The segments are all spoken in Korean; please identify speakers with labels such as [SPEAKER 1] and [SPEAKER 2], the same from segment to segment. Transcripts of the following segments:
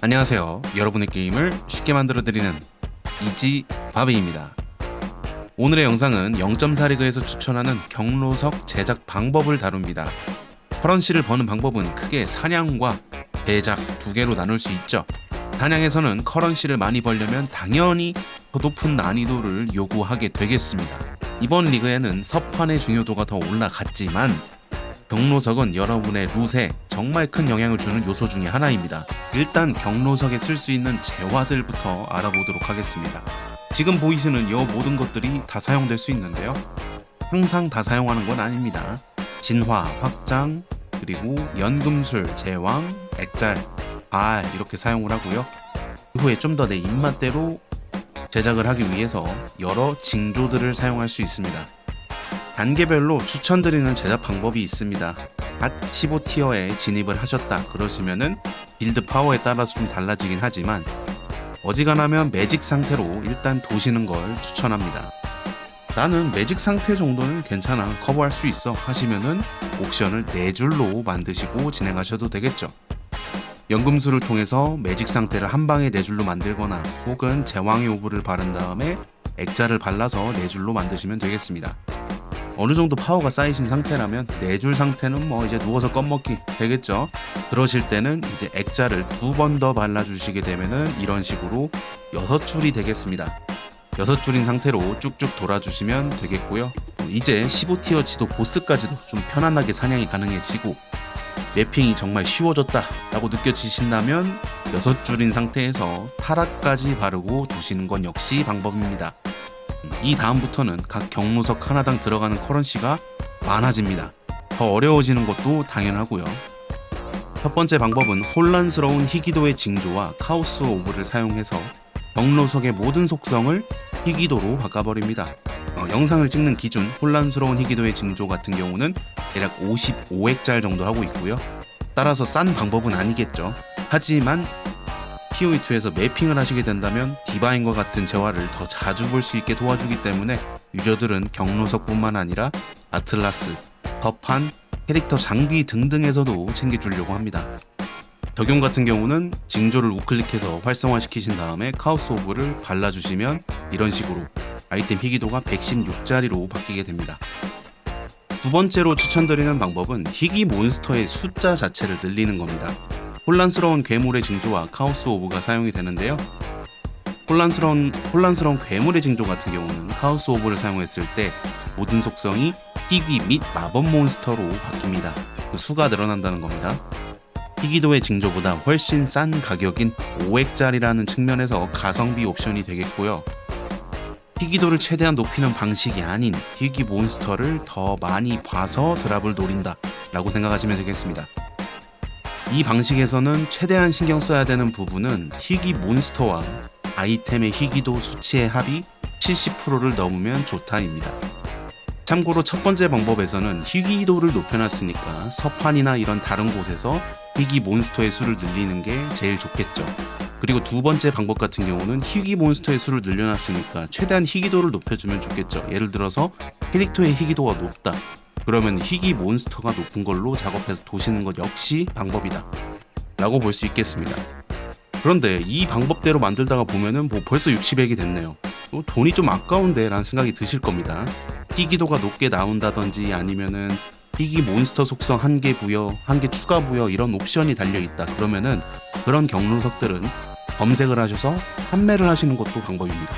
[SPEAKER 1] 안녕하세요. 여러분의 게임을 쉽게 만들어드리는 이지 바비입니다. 오늘의 영상은 0.4 리그에서 추천하는 경로석 제작 방법을 다룹니다. 커런시를 버는 방법은 크게 사냥과 배작 두 개로 나눌 수 있죠. 사냥에서는 커런시를 많이 벌려면 당연히 더 높은 난이도를 요구하게 되겠습니다. 이번 리그에는 서판의 중요도가 더 올라갔지만 경로석은 여러분의 룻에 정말 큰 영향을 주는 요소 중에 하나입니다. 일단 경로석에 쓸 수 있는 재화들부터 알아보도록 하겠습니다. 지금 보이시는 이 모든 것들이 다 사용될 수 있는데요. 항상 다 사용하는 건 아닙니다. 진화, 확장, 그리고 연금술, 제왕, 액잘, 발 이렇게 사용을 하고요. 이후에 좀 더 내 입맛대로 제작을 하기 위해서 여러 징조들을 사용할 수 있습니다. 단계별로 추천드리는 제작 방법이 있습니다. 갓 15티어에 진입을 하셨다 그러시면은 빌드 파워에 따라서 좀 달라지긴 하지만 어지간하면 매직 상태로 일단 도시는 걸 추천합니다. 나는 매직 상태 정도는 괜찮아 커버할 수 있어 하시면은 옵션을 4줄로 만드시고 진행하셔도 되겠죠. 연금술을 통해서 매직 상태를 한 방에 4줄로 만들거나 혹은 제왕의 오브를 바른 다음에 액자를 발라서 4줄로 만드시면 되겠습니다. 어느 정도 파워가 쌓이신 상태라면 4줄 상태는 뭐 이제 누워서 껌먹기 되겠죠. 그러실 때는 이제 액자를 두 번 더 발라주시게 되면은 이런 식으로 6줄이 되겠습니다. 6줄인 상태로 쭉쭉 돌아주시면 되겠고요. 이제 15티어 지도 보스까지도 좀 편안하게 사냥이 가능해지고 맵핑이 정말 쉬워졌다 라고 느껴지신다면 6줄인 상태에서 타락까지 바르고 두시는 건 역시 방법입니다. 이 다음부터는 각 경로석 하나당 들어가는 커런시가 많아집니다. 더 어려워지는 것도 당연하고요. 첫 번째 방법은 혼란스러운 희귀도의 징조와 카오스 오브를 사용해서 경로석의 모든 속성을 희귀도로 바꿔버립니다. 어, 영상을 찍는 기준 혼란스러운 희귀도의 징조 같은 경우는 대략 55액짤 정도 하고 있고요. 따라서 싼 방법은 아니겠죠. 하지만 POE2에서 매핑을 하시게 된다면 디바인과 같은 재화를 더 자주 볼 수 있게 도와주기 때문에 유저들은 경로석뿐만 아니라 아틀라스, 법판, 캐릭터 장비 등등에서도 챙겨주려고 합니다. 적용 같은 경우는 징조를 우클릭해서 활성화시키신 다음에 카오스 오브를 발라주시면 이런 식으로 아이템 희귀도가 116짜리로 바뀌게 됩니다. 두 번째로 추천드리는 방법은 희귀 몬스터의 숫자 자체를 늘리는 겁니다. 혼란스러운 괴물의 징조와 카오스 오브가 사용이 되는데요. 혼란스러운 혼란스러운 괴물의 징조 같은 경우는 카오스 오브를 사용했을 때 모든 속성이 희귀 및 마법 몬스터로 바뀝니다. 그 수가 늘어난다는 겁니다. 희귀도의 징조보다 훨씬 싼 가격인 5액짜리라는 측면에서 가성비 옵션이 되겠고요. 희귀도를 최대한 높이는 방식이 아닌 희귀 몬스터를 더 많이 봐서 드랍을 노린다 라고 생각하시면 되겠습니다. 이 방식에서는 최대한 신경 써야 되는 부분은 희귀 몬스터와 아이템의 희귀도 수치의 합이 70%를 넘으면 좋다입니다. 참고로 첫 번째 방법에서는 희귀도를 높여놨으니까 서판이나 이런 다른 곳에서 희귀 몬스터의 수를 늘리는 게 제일 좋겠죠. 그리고 두 번째 방법 같은 경우는 희귀 몬스터의 수를 늘려놨으니까 최대한 희귀도를 높여주면 좋겠죠. 예를 들어서 캐릭터의 희귀도가 높다. 그러면 희귀 몬스터가 높은 걸로 작업해서 도시는 것 역시 방법이다. 라고 볼 수 있겠습니다. 그런데 이 방법대로 만들다가 보면은 뭐 벌써 60액이 됐네요. 어, 돈이 좀 아까운데 라는 생각이 드실 겁니다. 희귀도가 높게 나온다든지 아니면은 희귀 몬스터 속성 한 개 부여, 한 개 추가 부여 이런 옵션이 달려 있다. 그러면은 그런 경로석들은 검색을 하셔서 판매를 하시는 것도 방법입니다.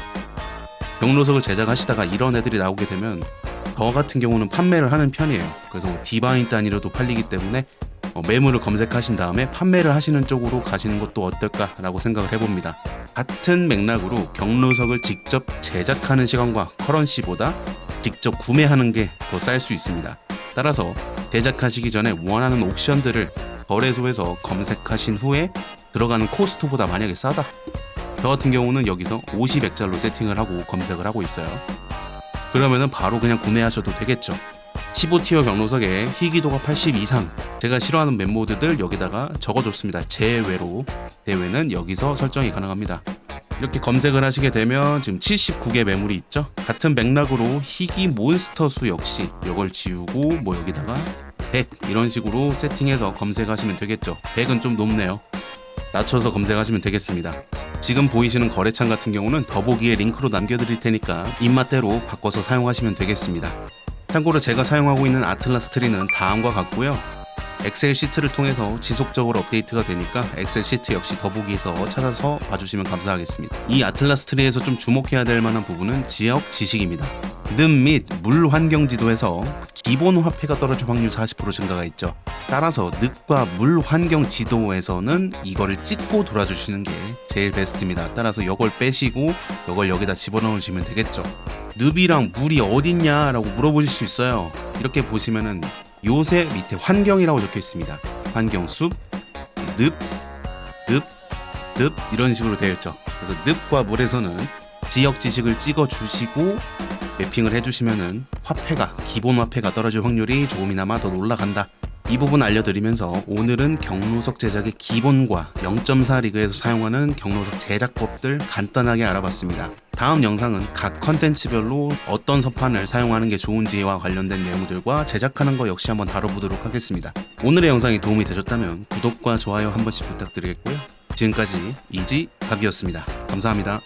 [SPEAKER 1] 경로석을 제작하시다가 이런 애들이 나오게 되면 저 같은 경우는 판매를 하는 편이에요. 그래서 뭐 디바인 단위로도 팔리기 때문에 어, 매물을 검색하신 다음에 판매를 하시는 쪽으로 가시는 것도 어떨까라고 생각을 해봅니다. 같은 맥락으로 경로석을 직접 제작하는 시간과 커런시보다 직접 구매하는 게 더 쌀 수 있습니다. 따라서 제작하시기 전에 원하는 옵션들을 거래소에서 검색하신 후에 들어가는 코스트보다 만약에 싸다. 저 같은 경우는 여기서 50액짜리로 세팅을 하고 검색을 하고 있어요. 그러면은 바로 그냥 구매하셔도 되겠죠. 15티어 경로석에 희귀도가 80 이상 제가 싫어하는 멤모드들 여기다가 적어줬습니다. 제외로 대외는 여기서 설정이 가능합니다. 이렇게 검색을 하시게 되면 지금 79개 매물이 있죠. 같은 맥락으로 희귀 몬스터 수 역시 이걸 지우고 뭐 여기다가 100 이런 식으로 세팅해서 검색하시면 되겠죠. 100은 좀 높네요. 낮춰서 검색하시면 되겠습니다. 지금 보이시는 거래창 같은 경우는 더보기에 링크로 남겨드릴 테니까 입맛대로 바꿔서 사용하시면 되겠습니다. 참고로 제가 사용하고 있는 아틀라스 트리는 다음과 같고요. 엑셀 시트를 통해서 지속적으로 업데이트가 되니까 엑셀 시트 역시 더보기에서 찾아서 봐주시면 감사하겠습니다. 이 아틀라스 트리에서 좀 주목해야 될 만한 부분은 지역 지식입니다. 늪 및 물 환경 지도에서 기본 화폐가 떨어질 확률 40% 증가가 있죠. 따라서 늪과 물 환경 지도에서는 이거를 찍고 돌아주시는 게 제일 베스트입니다. 따라서 이걸 빼시고 이걸 여기다 집어넣으시면 되겠죠. 늪이랑 물이 어딨냐라고 물어보실 수 있어요. 이렇게 보시면은 요새 밑에 환경이라고 적혀 있습니다. 환경 숲, 늪, 늪, 늪 이런 식으로 되어 있죠. 그래서 늪과 물에서는 지역 지식을 찍어 주시고 매핑을 해주시면은 화폐가 기본 화폐가 떨어질 확률이 조금이나마 더 올라간다. 이 부분 알려드리면서 오늘은 경로석 제작의 기본과 0.4 리그에서 사용하는 경로석 제작법들 간단하게 알아봤습니다. 다음 영상은 각 컨텐츠별로 어떤 서판을 사용하는 게 좋은지와 관련된 내용들과 제작하는 거 역시 한번 다뤄보도록 하겠습니다. 오늘의 영상이 도움이 되셨다면 구독과 좋아요 한 번씩 부탁드리겠고요. 지금까지 이지갑이었습니다. 감사합니다.